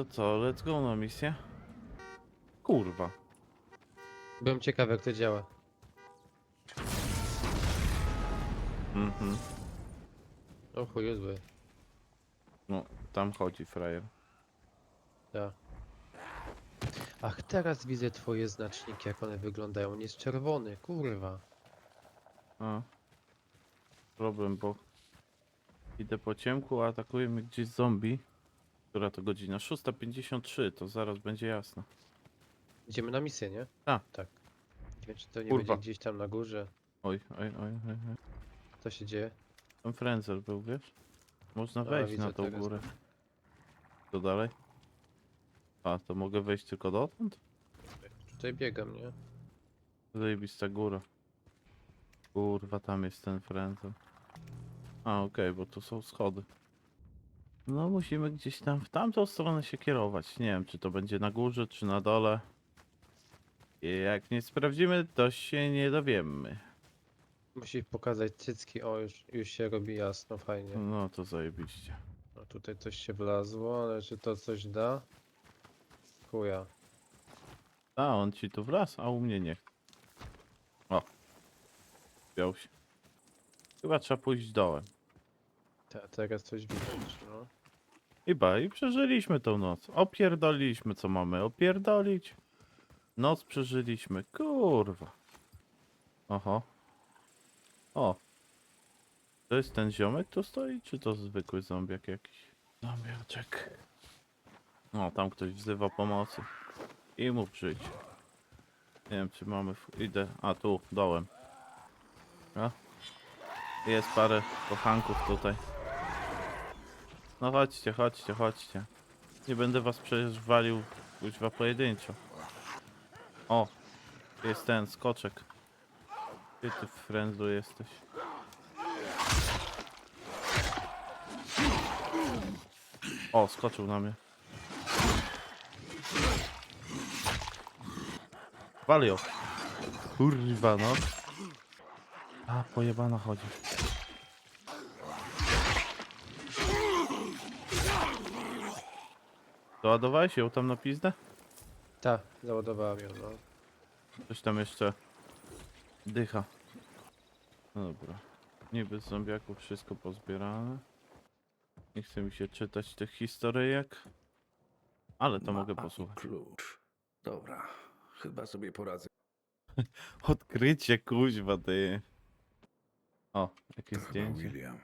To co, let's go na misję? Kurwa. Byłem ciekaw jak to działa. Mhm. O chuj, zły. No, tam chodzi frajer. Ja. Ach, teraz widzę twoje znaczniki, jak one wyglądają. Nie jest czerwony, kurwa. A. Problem, bo idę po ciemku, a atakuje mnie gdzieś zombie. Która to godzina? 6.53, to zaraz będzie jasno. Idziemy na misję, nie? A. Tak. Nie wiem, czy to nie Kurwa. będzie gdzieś tam na górze. Oj, oj, oj, oj, oj. Co się dzieje? Tam Frenzel był, wiesz? Można wejść widzę na tą teraz. górę. Co dalej? A, to mogę wejść tylko dotąd? Tutaj biegam, nie? Zajebista góra. Kurwa, tam jest ten Frenzel. A, okej, bo tu są schody. No, musimy gdzieś tam w tamtą stronę się kierować. Nie wiem, czy to będzie na górze, czy na dole. I jak nie sprawdzimy, to się nie dowiemy. Musi pokazać cycki. O, już, już się robi jasno, fajnie. No, to zajebiście. No tutaj coś się wlazło, ale czy to coś da? Chuja. A, on ci tu wlazł, a u mnie nie. O. Wziął się. Chyba trzeba pójść dołem. Te, teraz coś widać, no. I ba, i przeżyliśmy tą noc. Opierdoliliśmy co mamy opierdolić. Noc przeżyliśmy, kurwa. Oho. O. To jest ten ziomek tu stoi, czy to zwykły zombiak jakiś? Zombiaczek. O, tam ktoś wzywa pomocy. I mu przyjdź. Nie wiem, czy mamy... Idę... A, tu, dołem. A? Jest parę kochanków tutaj. No chodźcie, chodźcie, chodźcie. Nie będę was przecież walił kuźwa pojedynczo. O, jest ten skoczek. Gdzie ty frędzlu jesteś? O, skoczył na mnie. Walio. Kurwa no. A, pojebana chodzi. Doładowałeś ją tam na pizdę? Ta, załadowałem ją, no. Coś tam jeszcze dycha. No dobra. Niby z zombiaków wszystko pozbierane. Nie chce mi się czytać tych historyjek. Ale to mogę Mapa i posłuchać. Klucz. Dobra, chyba sobie poradzę. Odkrycie kuźwa ty. O, jakieś To chyba zdjęcie. William.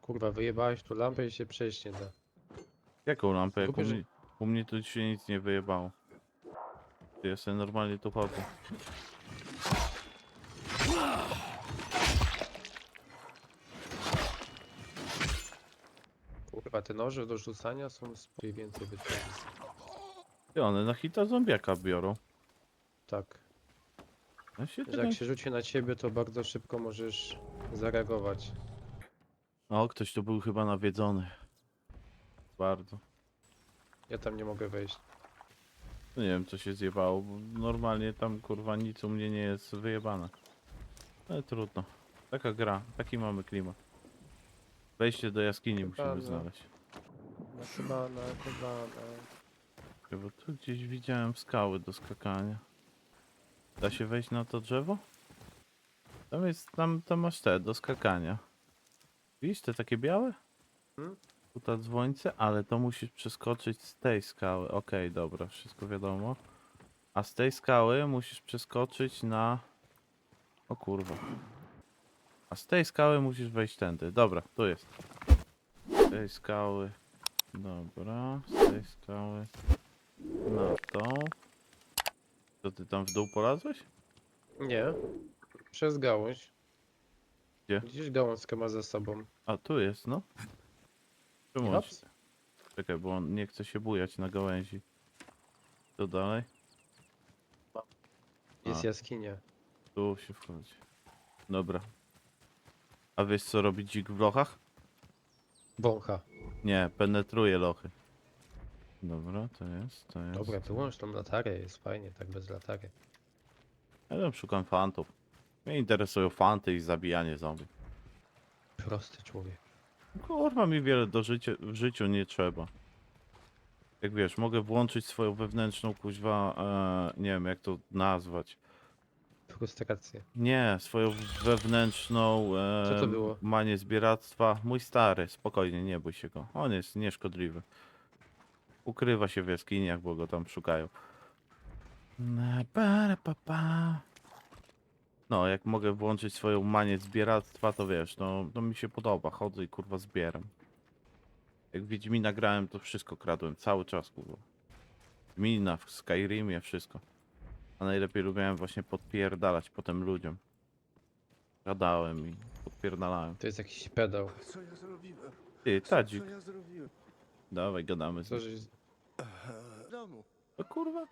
Kurwa, wyjebałeś tu lampę i się przejść nie da. Jaką lampę? Jak u, mnie, u mnie tu się nic nie wyjebało. Ty, Ja sobie normalnie tu chodzę. Kurwa, te noże do rzucania są spokój więcej wyciągnięte. Ty, one na hita zombiaka biorą. Tak. Ja się Że tego... jak się rzuci na ciebie, to bardzo szybko możesz zareagować. O, ktoś tu był chyba nawiedzony. Bardzo. Ja tam nie mogę wejść. No nie wiem co się zjebało, bo normalnie tam kurwa nic u mnie nie jest wyjebane. Ale trudno. Taka gra, taki mamy klimat. Wejście do jaskini musimy Dokładnie. znaleźć. No chyba, no chyba, no. Bo tu gdzieś widziałem skały do skakania. Da się wejść na to drzewo? Tam jest, tam, tam masz te do skakania. Widzisz te takie białe? Hmm? Tu ta dzwońce, ale to musisz przeskoczyć z tej skały. Okej, dobra, wszystko wiadomo. A z tej skały musisz przeskoczyć na... O kurwa. A z tej skały musisz wejść tędy. Dobra, tu jest. Z tej skały. Dobra, z tej skały. Na tą. To ty tam w dół polazłeś? Nie. Przez gałąź. Gdzie? Gdzieś gałązkę ma za sobą. A tu jest, no. Czemu on się... Hops. Czekaj, bo on nie chce się bujać na gałęzi. Co dalej? Jest A. jaskinia. Tu się wchodzi. Dobra. A wiesz co robi dzik w lochach? Wącha. Nie, penetruje lochy. Dobra, to jest, to jest. Dobra, wyłącz tą latarę, jest fajnie, tak bez latary. Ja tam szukam fantów. Mnie interesują fanty i zabijanie zombie. Prosty człowiek. Kurwa mi wiele do życia, w życiu nie trzeba. Jak wiesz, mogę włączyć swoją wewnętrzną kuźwa, e, nie wiem jak to nazwać. Frustrację. Nie, swoją wewnętrzną e, Co to było? manię zbieractwa. Mój stary, spokojnie, nie bój się go. On jest nieszkodliwy. Ukrywa się w jaskiniach, bo go tam szukają. Na para pa pa. No, jak mogę włączyć swoją manię zbieractwa, to wiesz, no, to mi się podoba. Chodzę i kurwa zbieram. Jak Wiedźmina grałem, to wszystko kradłem, cały czas kurwa. Mina w Skyrimie, wszystko. A najlepiej lubiłem właśnie podpierdalać potem ludziom. Gadałem i podpierdalałem. To jest jakiś pedał. Co ja zrobiłem? Ty, Tadzik, Co ja zrobiłem? dawaj, gadamy. z Co, nim. że... W domu. O kurwa.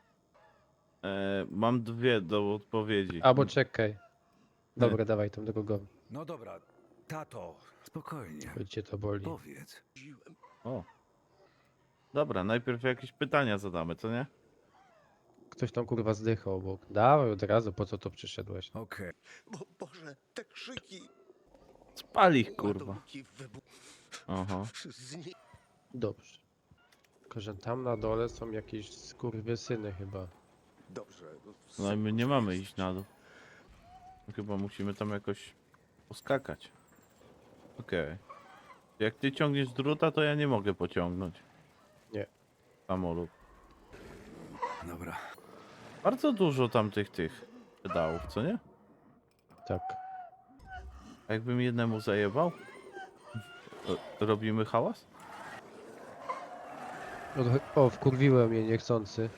E, mam dwie do odpowiedzi. Albo czekaj. Dobra, dawaj tam drugą. No dobra, tato, spokojnie. Bo cię to boli. Powiedz. O. Dobra, najpierw jakieś pytania zadamy, co nie? Ktoś tam kurwa zdychał obok. Dawaj od razu, po co to przyszedłeś? Okej. Bo Boże, te krzyki. Spali ich, kurwa. ładunki wybuch. Z nie... Dobrze. Tylko, że tam na dole są jakieś skurwysyny chyba. Dobrze. No i my nie mamy iść na dół. Chyba musimy tam jakoś poskakać. Okej. Jak ty ciągniesz druta, to ja nie mogę pociągnąć. Nie. Samolot. Dobra. Bardzo dużo tam tych, tych pedałów, co nie? Tak. A jakbym jednemu zajebał? To robimy hałas? O, wkurwiłem mnie niechcący.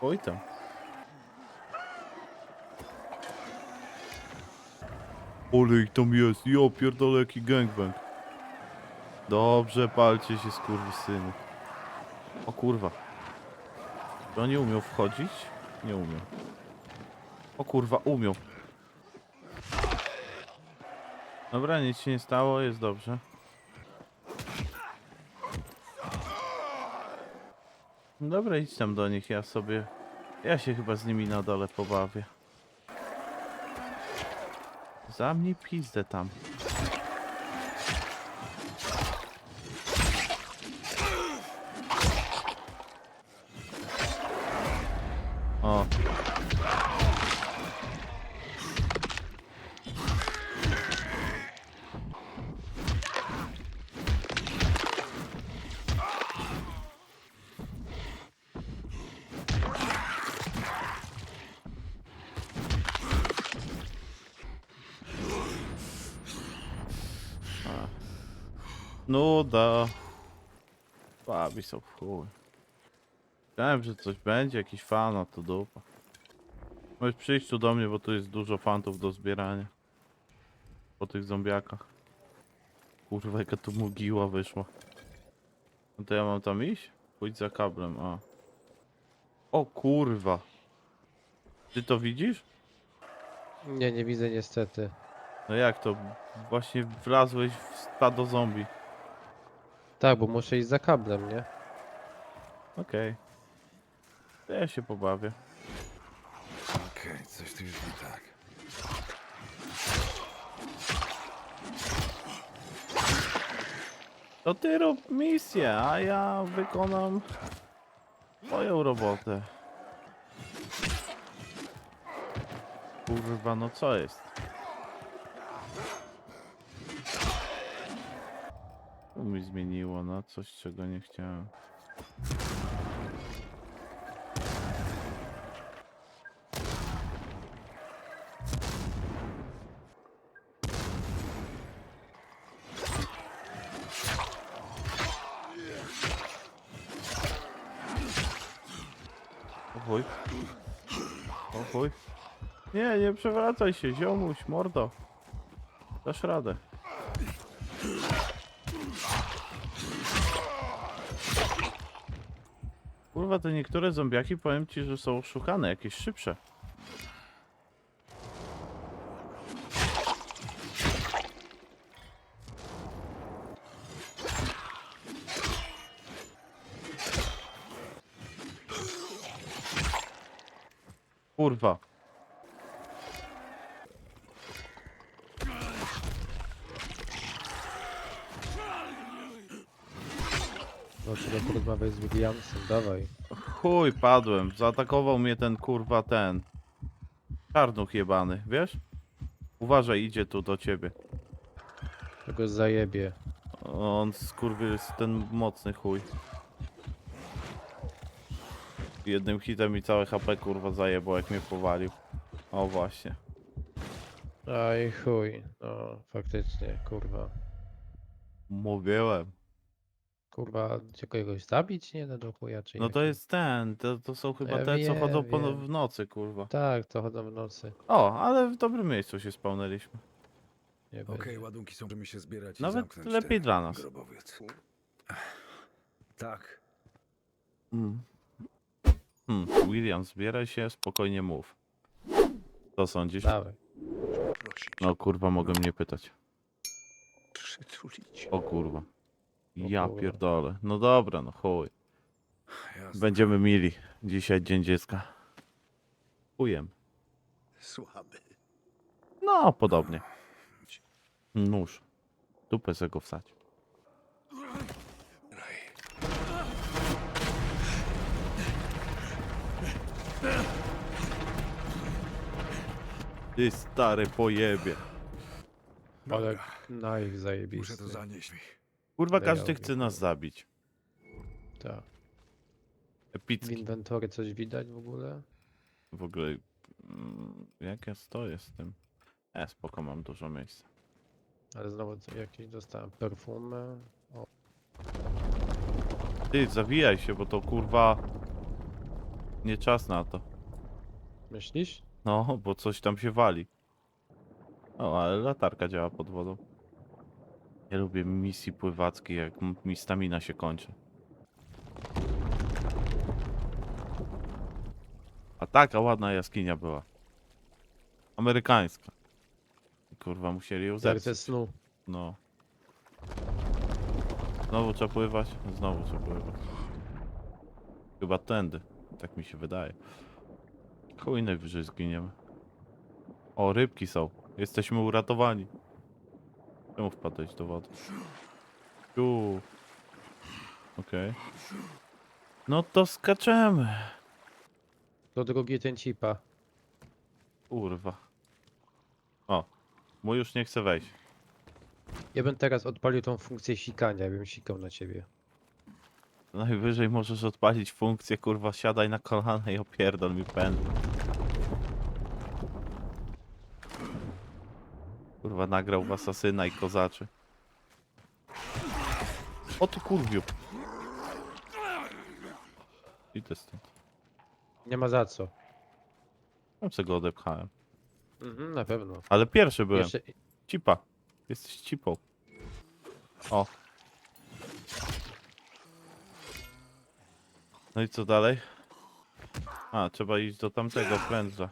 Oj tam. Ole ich tam jest, jo pierdolę jaki gangbang. Dobrze, palcie się skurwysyny. O kurwa. Czy oni umiał wchodzić? Nie umiał. O kurwa, umiał. Dobra, nic się nie stało, jest dobrze. Dobra, idź tam do nich, ja sobie... Ja się chyba z nimi na dole pobawię. Zamknij pizdę tam. Chuj. Wiem, że coś będzie, jakiś fan, a to dupa. Możesz przyjść tu do mnie, bo tu jest dużo fantów do zbierania. Po tych zombiakach. Kurwa, jaka tu mogiła wyszła. No to ja mam tam iść? Pójdź za kablem, a. O kurwa. Ty to widzisz? Nie, nie widzę niestety. No jak to? Właśnie wlazłeś w stado zombie. Tak, bo muszę iść za kablem, nie? Okej. To ja się pobawię. Okej, coś tu już nie tak. To ty rób misję, a ja wykonam moją robotę. Kurwa, no co jest? Tu mi zmieniło na coś, czego nie chciałem. Chuj. Nie, nie przewracaj się, ziomuś, mordo. Dasz radę. Kurwa, te niektóre zombiaki, powiem ci, że są szukane, jakieś szybsze. No, czy idę porozmawiać z Williamsem, dawaj. Chuj, padłem. Zaatakował mnie ten kurwa ten. Czarnuch jebany, wiesz? Uważaj, idzie tu do ciebie. Tego zajebie. On skurwy jest ten mocny chuj. Jednym hitem mi całe HP kurwa zajebał jak mnie powalił. O właśnie. Aj chuj. No, faktycznie, kurwa. Mówiłem. Kurwa, czy kogoś zabić nie da do chuja, czy No to jest ten, to, to są chyba Ja te co wiem, chodzą po no- wiem. w nocy kurwa. Tak, to chodzą w nocy. O, ale w dobrym miejscu się spełniliśmy. Nie Okej, będzie. ładunki są, możemy się zbierać i Nawet zamknąć lepiej ten dla nas. Grobowiec. Tak. Mm. Hmm, William, zbieraj się, spokojnie mów. Co sądzisz? Dawaj. No kurwa, mogę mnie pytać. przytulić. O kurwa. Ja kurwa. pierdolę. No dobra, no chuj. Jasne. Będziemy mili. Dzisiaj dzień dziecka. Chujem. Słaby. No, podobnie. Nóż. Dupę se go wsać. Ty stary pojebie. Ale na ich zajebisty. Muszę to zanieść. Kurwa, każdy chce nas zabić. Tak. W Epicki. inwentory coś widać w ogóle? W ogóle, mm, jak ja stoję z tym? E, spoko, mam dużo miejsca. Ale znowu co, jakieś dostałem perfumy. O, Ty, zawijaj się, bo to kurwa... Nie czas na to. myślisz? No, bo coś tam się wali. O, ale latarka działa pod wodą. Nie lubię misji pływackiej, jak mi stamina się kończy. A taka ładna jaskinia była. Amerykańska. Kurwa, musieli ją zepsuć. snu. No. Znowu trzeba pływać? Znowu trzeba pływać. Chyba tędy. Tak mi się wydaje. Chuj najwyżej zginiemy. O, rybki są. Jesteśmy uratowani. Czemu wpadłeś do wody? Tu. Okej. No to skaczemy. To drugi ten cipa. Kurwa. O. Mój już nie chce wejść. Ja bym teraz odpalił tą funkcję sikania, bym sikał na ciebie. Najwyżej możesz odpalić funkcję, kurwa, siadaj na kolana i opierdol mi pędzle. Kurwa, nagrał w asasyna i kozaczy. O tu kurwiu. Idę stąd. Nie ma za co. Tam se go odepchałem. Mhm, na pewno. Ale pierwszy byłem. Jeszcze, Cipa. Jesteś cipą. O. No i co dalej? A, trzeba iść do tamtego prędza.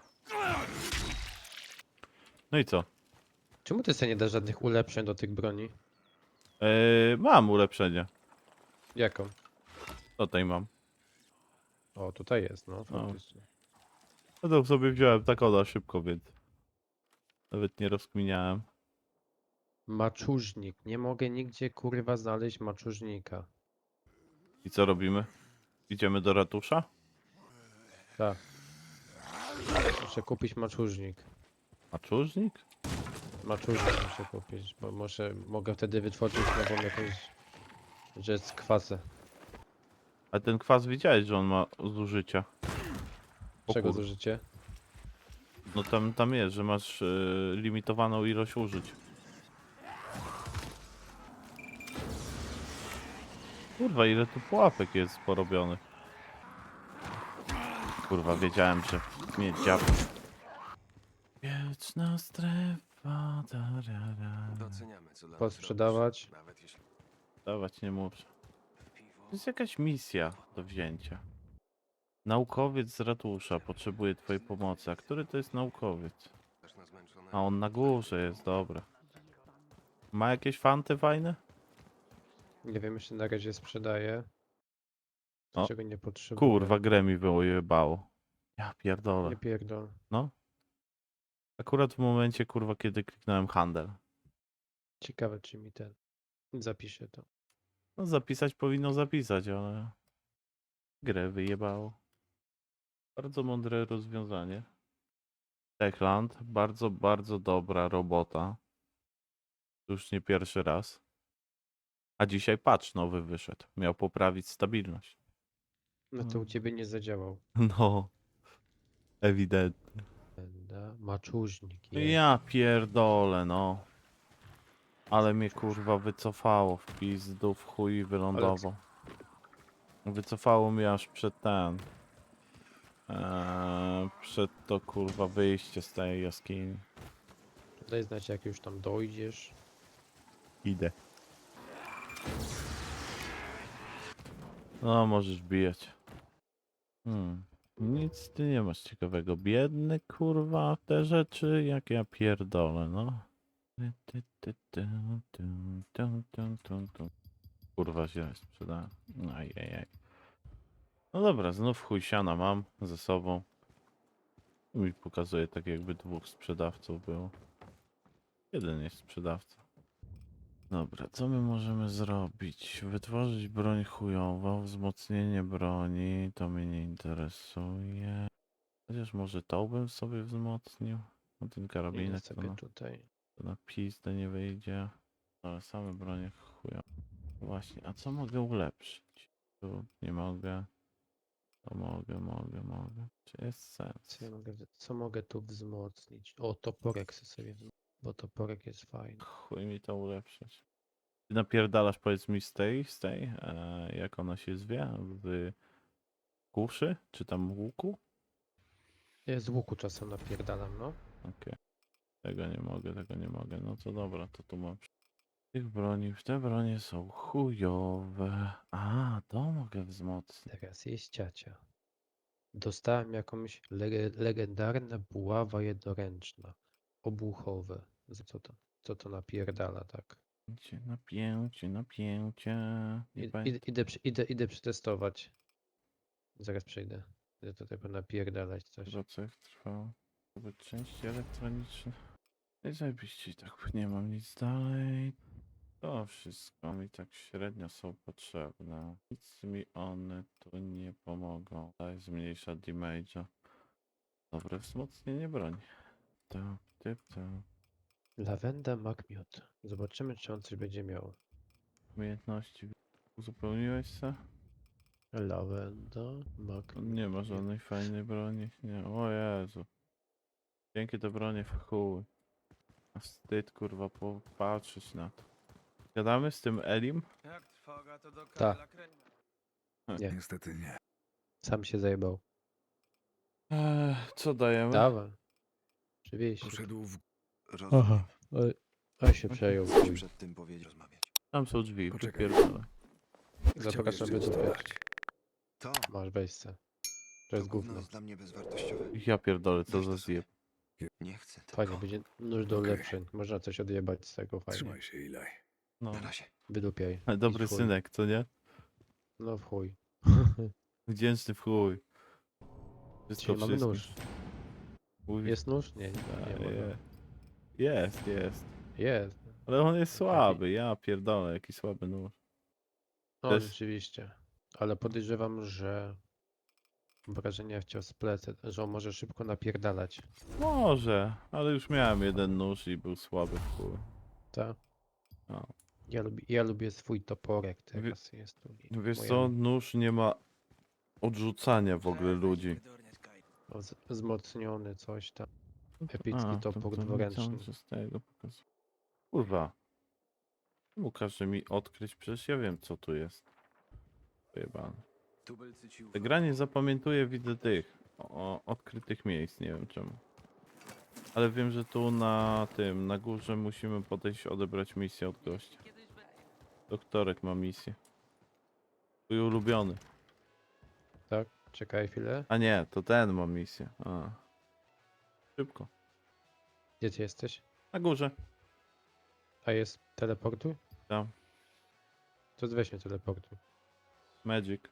No i co? czemu ty sobie nie dasz żadnych ulepszeń do tych broni? Eee, mam ulepszenie. Jaką? Tutaj mam. O, tutaj jest, no faktycznie. No to sobie wziąłem tak oda szybko, więc... Nawet nie rozkminiałem. Maczużnik. Nie mogę nigdzie kurwa znaleźć maczużnika. I co robimy? Idziemy do ratusza? Tak. Muszę kupić maczużnik. Maczużnik? Maczużnik muszę kupić, bo może, mogę wtedy wytworzyć nową jakąś rzecz kwasę. A ten kwas widziałeś, że on ma zużycia. O Czego kur- zużycie? No tam, tam jest, że masz e, limitowaną ilość użyć. Kurwa, ile tu pułapek jest porobionych. Kurwa, wiedziałem, że mnie dziab. Wieczna strefa. tarara. Doceniamy, co dla nas Posprzedawać. robisz, Nawet jeśli Dawać nie muszę. To jest jakaś misja do wzięcia. Naukowiec z ratusza potrzebuje twojej pomocy. A który to jest naukowiec? też na zmęczone... A on na górze jest, dobra. Ma jakieś fanty fajne? Nie wiem, jeszcze na razie sprzedaję. O, Czego nie potrzebuję. Kurwa, grę mi wyjebało. Ja pierdolę. Nie pierdol. Akurat w momencie, kurwa, kiedy kliknąłem handel. Ciekawe, czy mi ten. Zapiszę to. No zapisać powinno zapisać, ale grę wyjebało. Bardzo mądre rozwiązanie. Techland, bardzo, bardzo dobra robota. Już nie pierwszy raz. A dzisiaj patch nowy wyszedł. Miał poprawić stabilność. No to u Mm. ciebie nie zadziałał. No, ewidentnie. Będę maczuźnik. je. Ja pierdolę, no. Ale mnie kurwa wycofało w pizdu, w chuj i wylądował. Wycofało mnie aż przed ten. Eee, przed to kurwa wyjście z tej jaskini. Daj znać jak już tam dojdziesz. Idę. No, możesz bijać. Hmm. Nic ty nie masz ciekawego. Biedny kurwa, te rzeczy jak ja pierdolę, no. Kurwa źle sprzedałem. Ajajaj. No dobra, znów chuj siana mam ze sobą. Mi pokazuje tak jakby dwóch sprzedawców było. Jeden jest sprzedawcą. Dobra, co my możemy zrobić? Wytworzyć broń chujową, wzmocnienie broni, to mnie nie interesuje. Chociaż może to bym sobie wzmocnił. No ten Idę karabinek to sobie na, tutaj. to na pizdę nie wyjdzie. Ale same bronie chujowe. Właśnie, a co mogę ulepszyć? Tu nie mogę. To mogę, mogę, mogę. Czy jest sens? Co, ja mogę, co mogę tu wzmocnić? O, toporek chcę sobie wzmocnić, bo toporek jest fajny. Chuj mi to ulepszyć. Ty napierdalasz powiedz mi z tej, z tej, e, jak ona się zwie, w kuszy, czy tam łuku? Ja z łuku czasem napierdalam, no. Okej. Tego nie mogę, tego nie mogę. No to dobra, to tu mam. Tych broni, te bronie są chujowe. A, to mogę wzmocnić. Teraz jest ciacia. Dostałem jakąś lege, legendarna buława jednoręczna. Obuchowe. Co to? Co to napierdala, tak? Napięcie, napięcie, napięcie. Nie I, pamię- idę, idę, przy- idę, idę przetestować. Zaraz przejdę. Idę tutaj napierdalać coś. Procek trwał. To były części elektroniczne. I zajebiście, tak nie mam nic dalej. To wszystko mi tak średnio są potrzebne. Nic mi one tu nie pomogą. Daj zmniejsza damage'a. Dobre wzmocnienie broni. To, typ, to. Lawenda Magmiot. Zobaczymy, czy on coś będzie miał. Umiejętności uzupełniłeś se? Lawenda Magmiot. Nie ma żadnej fajnej broni. Nie, o Jezu. Dzięki te bronie w chuj. A Wstyd kurwa popatrzeć na to. Gadamy z tym Elim? Jak trwoga, to do Ta. Karla Kręga. Nie. Niestety nie. Sam się zajebał. Eee, co dajemy? Dawaj. Oczywiście. Poszedł w... Rozumiem. Oj, a się przejął. Coś chuj. przed tym powiedzieć, rozmawiać. Tam są drzwi, Poczekaj. wypierdolę. Zapraszam Chciał do jeszcze dupy. dostać. To, Masz wejście. To jest gówno gówno. jest dla mnie bezwartościowe. Ja pierdolę, co Weź za to sobie. zjeb. Nie chcę tego. Fajnie, będzie nóż do Okej. ulepszeń. Można coś odjebać z tego fajnie. Trzymaj się, Ilaj. No. Na razie. Wydupiaj. Ale Dobry I chuj. synek, co nie? No w chuj. Wdzięczny w chuj. Wszystko Dzisiaj mamy wszystkim. nóż. Chuj. Jest nóż? Nie, nie, nie ma. je- Jest, jest. Jest. Ale on jest słaby, ja pierdolę, jaki słaby nóż. No Też- rzeczywiście. Ale podejrzewam, że obrażenia chciał z plecy, że on może szybko napierdalać. Może, ale już miałem jeden nóż i był słaby w chuj. Tak? No. Ja lubię, ja lubię swój toporek teraz jest tu. i Wiesz moja- co, nóż nie ma odrzucania w ogóle ludzi. z- Wzmocniony coś tam. Epicki A, topór to- tego pokazuje. Kurwa. Czemu każe mi odkryć? Przecież ja wiem co tu jest. Pojebane. Tubylcy ci Ta gra nie zapamiętuje, widzę tych o, odkrytych miejsc, nie wiem czemu. Ale wiem, że tu na tym, na górze musimy podejść odebrać misję od gościa. Doktorek ma misję. Twój ulubiony. Tak? Czekaj chwilę. A nie, to ten ma misję. A. Szybko. Gdzie ty jesteś? Na górze. A jest teleportu? Tam. To weź mnie teleportu. Magic.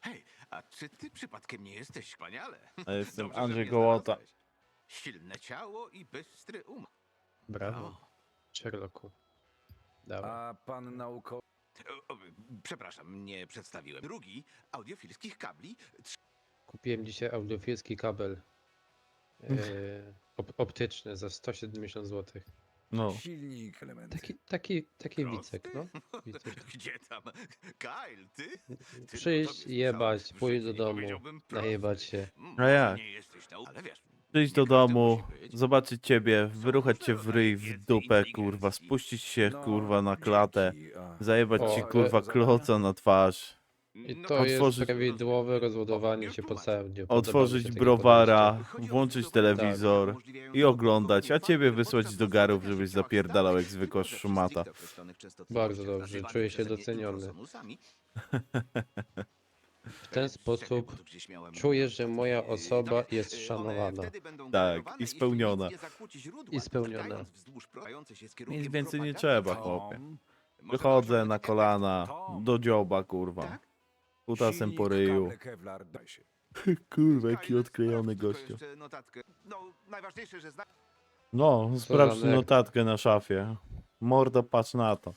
Hej, a czy ty przypadkiem nie jesteś wspaniale? A jestem Dobrze, że Andrzej mnie Gołota. znalazłeś. Silne ciało i bystry um. Brawo. O, Sherlocku. Dawaj. A pan naukowy... O, o, Przepraszam, nie przedstawiłem. Drugi, audiofilskich kabli. Kupiłem dzisiaj audiofilski kabel op optyczny za 170 zł. No, Silnik, elementy. Taki, taki, taki Prosty? wicek, no. Wicek. Gdzie tam? Kyle, ty? Ty, Przyjść, jebać, pójść do domu, najebać się. Mm, A jak? Nie jesteś na... Ale wiesz, przyjść do domu, zobaczyć ciebie, wyruchać cię w ryj, w dupę, kurwa, spuścić się, No, kurwa, na klatę, zajebać ci, e, kurwa, kloca na twarz, I No to otworzyć- jest prawidłowe rozładowanie się po całym dniu. Podoba mi się otworzyć takie browara, włączyć zdecydowanie telewizor i oglądać, a ciebie wysłać do garów, żebyś zapierdalał jak zwykła szmata. Bardzo dobrze, czuję się doceniony. W ten sposób czuję, że moja osoba Tak, jest szanowana. Tak, i spełniona. I spełniona. Nic więcej nie trzeba, chłopie. Wychodzę na kolana, do dzioba, kurwa, Tak? Kutasem po ryju. kable Kevlar, daj się. Kurwa, jaki odklejony gościu. notatkę. No, najważniejsze, że zna... No, sprawdź za notatkę na szafie. Mordo, patrz na to.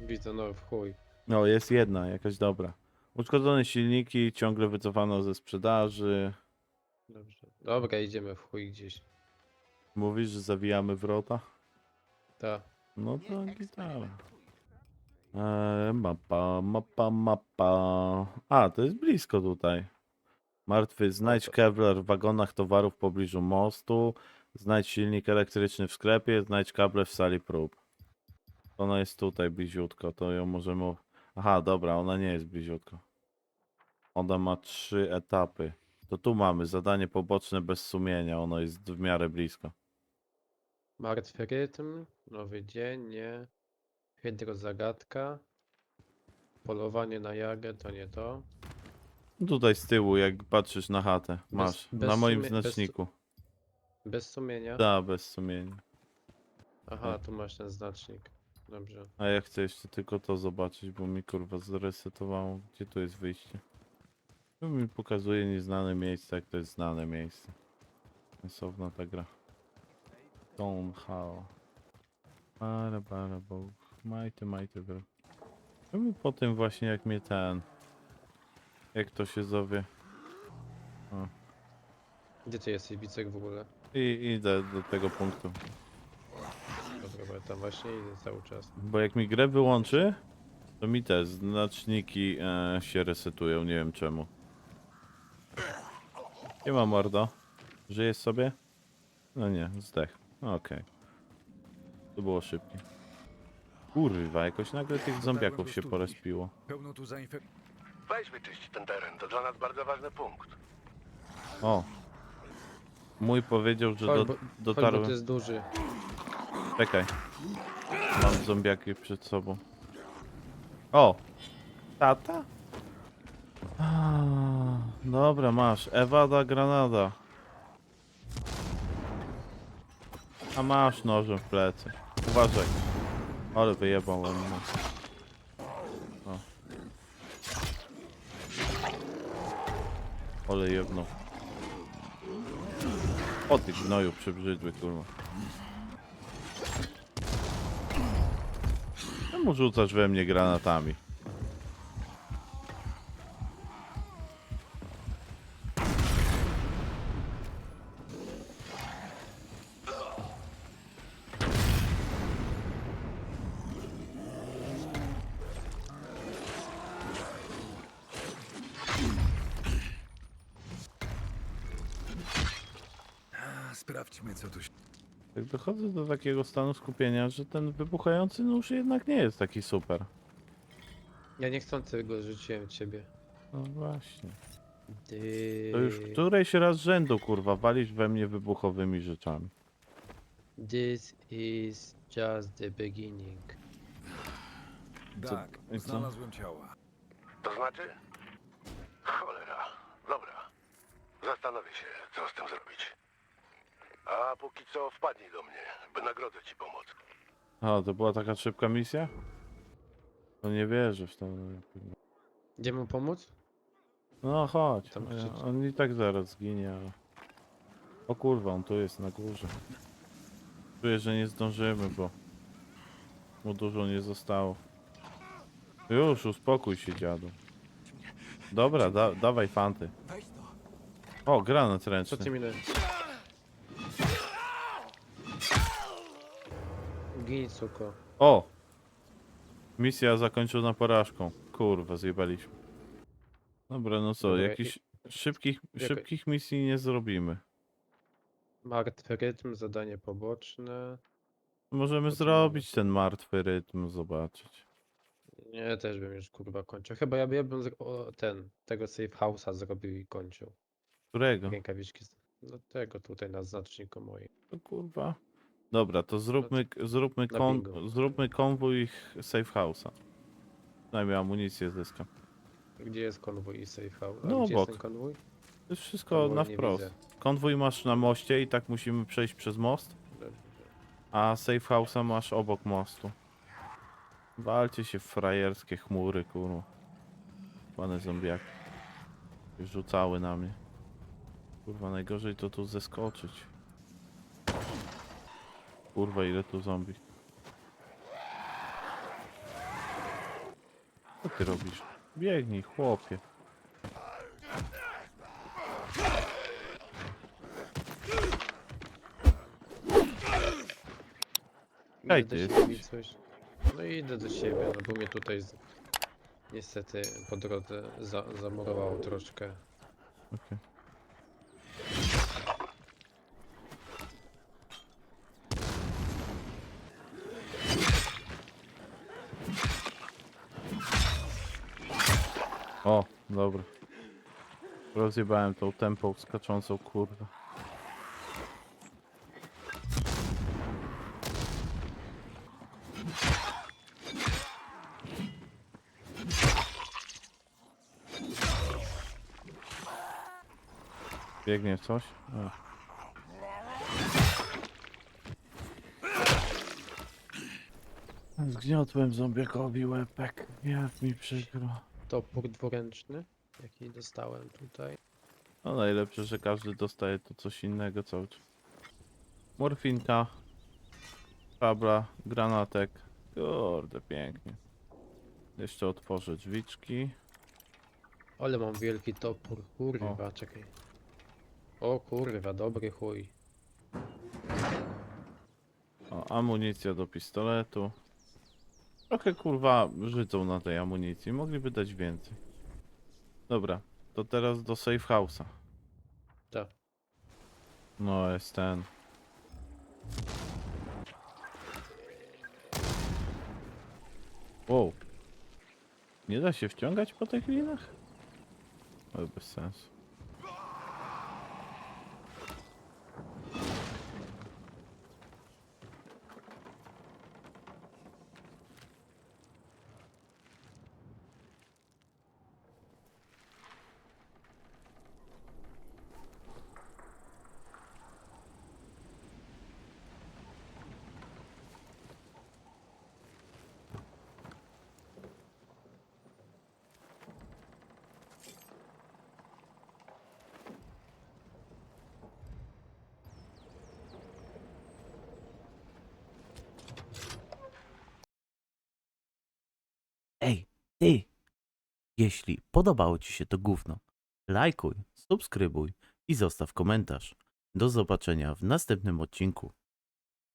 Widzę, no w chuj. No, jest jedna, jakaś dobra. Uszkodzone silniki, ciągle wycofano ze sprzedaży. Dobrze. Dobra, idziemy w chuj gdzieś. Mówisz, że zawijamy wrota? Ta. No to gitara. eksperymentuj. Eee, mapa, mapa, mapa. A, to jest blisko tutaj. Martwy, znajdź Kevlar w wagonach towarów w pobliżu mostu. Znajdź silnik elektryczny w sklepie. Znajdź kable w sali prób. Ona jest tutaj bliziutko, to ją możemy... Aha, dobra, ona nie jest bliziutko. Ona ma trzy etapy. To tu mamy zadanie poboczne bez sumienia. Ono jest w miarę blisko. Martwy rytm, nowy dzień, nie. Hydrozagadka. Polowanie na jagę, to nie to. Tutaj z tyłu, jak patrzysz na chatę. Bez- Masz. bez na moim sumie- bez- znaczniku. Bez sumienia. Da, bez sumienia. Aha, tu masz ten znacznik. Dobrze. A ja chcę jeszcze tylko to zobaczyć, bo mi kurwa zresetowało. Gdzie tu jest wyjście? Tu mi pokazuje nieznane miejsce, jak to jest znane miejsce. Sensowna ta gra. Stone Hall. Para, para, bo majty, majty, bro. Czemu po tym właśnie jak mnie ten... Jak to się zowie? Gdzie ty jesteś, Bicek w ogóle? I idę do tego punktu. Dobra, bo ja tam właśnie idę cały czas. Bo jak mi grę wyłączy, to mi te znaczniki e, się resetują, nie wiem czemu. Nie ma mordo. Żyjesz sobie? No nie, zdech. Okej. To było szybkie. Kurwa, jakoś nagle tych zombiaków się studni. porespiło. Pełno tu zainfekcji. Weź wyczyść ten teren, to dla nas bardzo ważny punkt. O! Mój powiedział, że Chodź, do, bo- Chodź, bo dotarłem. to jest duży. Czekaj. Mam zombiaki przed sobą. O! Tata? A, dobra, masz. Ewada Granada. A masz nożem w plecy. Uważaj. Ale wyjebał on mnie. O. Ale jebnął. O ty gnoju przybrzydły, kurwa. Czemu rzucasz we mnie granatami? Takiego stanu skupienia, że ten wybuchający nóż jednak nie jest taki super. Ja niechcący go rzuciłem w ciebie. No właśnie. Ty... To już którejś raz z rzędu, kurwa, walisz we mnie wybuchowymi rzeczami. This is just the beginning. Tak, i co? znalazłem ciała. To znaczy? Cholera. Dobra. Zastanowię się, co z tym zrobić. A póki co wpadnij do mnie. Wynagrodzę ci pomoc. A, to była taka szybka misja? No nie wierzę w to. Gdzie mu pomóc? No chodź. Tam Ja-. On i tak zaraz zginie, ale... O kurwa, on tu jest na górze. Czuję, że nie zdążymy, bo... Mu dużo nie zostało. Już, uspokój się, dziadu. Dobra, da, dawaj fanty. Weź to. O, granat Co ręczny. ty minę? Gin, suko. O! Misja zakończona porażką. Kurwa, zjebaliśmy. Dobra, no co, Dobra, jakichś szybkich, szybkich misji nie zrobimy. Martwy rytm, zadanie poboczne. Możemy zrobić ten martwy rytm, zobaczyć. Nie, też bym już kurwa kończył. Chyba ja, ja bym zro- o, ten, tego safe house'a zrobił i kończył. Którego? Rękawiczki. z- No tego tutaj na znaczniku moim. To kurwa. Dobra, to zróbmy, zróbmy, na kon, bingo. zróbmy konwój ich safe house'a. Przynajmniej amunicję zyskam. Gdzie jest konwój i safe house? A No gdzie obok. jest ten konwój? To jest wszystko Konwoju na nie wprost. widzę. Konwój masz na moście i tak musimy przejść przez most, a safe house'a masz obok mostu. Walcie się w frajerskie chmury, kurwa. Pane zombiaki. Rzucały na mnie. Kurwa, najgorzej to tu zeskoczyć. Kurwa, ile tu zombie. Co ty robisz? Biegnij, chłopie. Ej, Idę ty do siebie coś. No i idę do siebie, no bo mnie tutaj z... niestety po drodze za, zamurowało troszkę. Okej. O, dobra. Rozjebałem tą tempą skaczącą kurwę. Biegnie coś? O. Zgniotłem zombiakowi łepek. Jak mi przykro. Topór dwuręczny, jaki dostałem tutaj. No najlepsze, że każdy dostaje tu coś innego cały czas. Morfinka. Szabla, granatek. Kurde, pięknie. Jeszcze otworzę drzwiczki. Ale mam wielki topór, kurwa, czekaj. O kurwa, dobry chuj. O, amunicja do pistoletu. Trochę kurwa żydzą na tej amunicji. Mogliby dać więcej. Dobra, to teraz do safe house'a. Tak. No jest ten. Wow. Nie da się wciągać po tych linach? Ale bez sensu. Ej, ty! Jeśli podobało Ci się to gówno, lajkuj, subskrybuj i zostaw komentarz. Do zobaczenia w następnym odcinku.